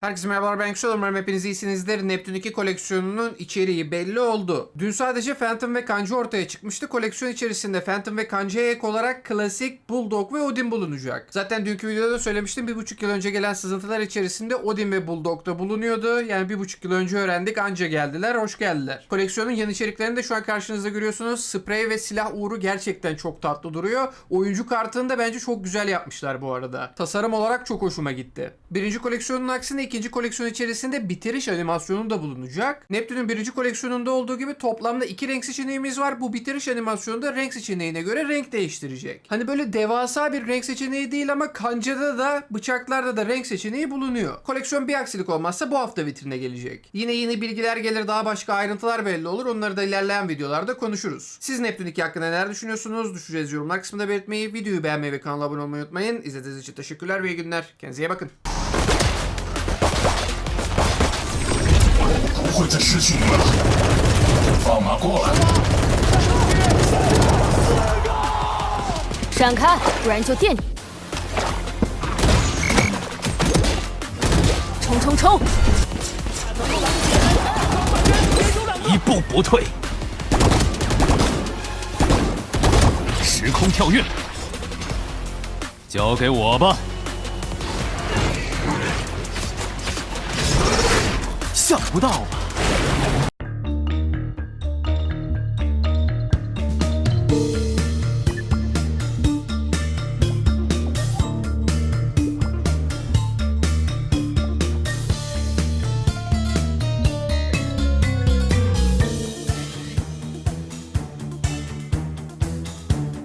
Herkese merhabalar ben Yüksel umarım hepiniz iyisinizdir. Neptün 2 koleksiyonunun içeriği belli oldu. Dün sadece Phantom ve Kanji ortaya çıkmıştı. Koleksiyon içerisinde Phantom ve Kanji'ye ek olarak klasik Bulldog ve Odin bulunacak. Zaten dünkü videoda söylemiştim bir buçuk yıl önce gelen sızıntılar içerisinde Odin ve Bulldog da bulunuyordu. Yani bir buçuk yıl önce öğrendik anca geldiler hoş geldiler. Koleksiyonun yeni içeriklerini de şu an karşınızda görüyorsunuz. Sprey ve silah uğru gerçekten çok tatlı duruyor. Oyuncu kartını da bence çok güzel yapmışlar bu arada. Tasarım olarak çok hoşuma gitti. Birinci koleksiyonun aksine ikinci koleksiyon içerisinde bitiriş animasyonu da bulunacak. Neptün'ün birinci koleksiyonunda olduğu gibi toplamda iki renk seçeneğimiz var. Bu bitiriş animasyonu da renk seçeneğine göre renk değiştirecek. Hani böyle devasa bir renk seçeneği değil ama kancada da bıçaklarda da renk seçeneği bulunuyor. Koleksiyon bir aksilik olmazsa bu hafta vitrine gelecek. Yine yeni bilgiler gelir daha başka ayrıntılar belli olur. Onları da ilerleyen videolarda konuşuruz. Siz Neptün 2 hakkında neler düşünüyorsunuz? Düşüncenizi yorumlar kısmında belirtmeyi, videoyu beğenmeyi ve kanala abone olmayı unutmayın. İzlediğiniz için teşekkürler ve iyi günler. Kendinize iyi bakın. 会再失去你们了。放马过来！闪开，不然就电你！冲冲冲！一步不退，时空跳跃，交给我吧。想不到吧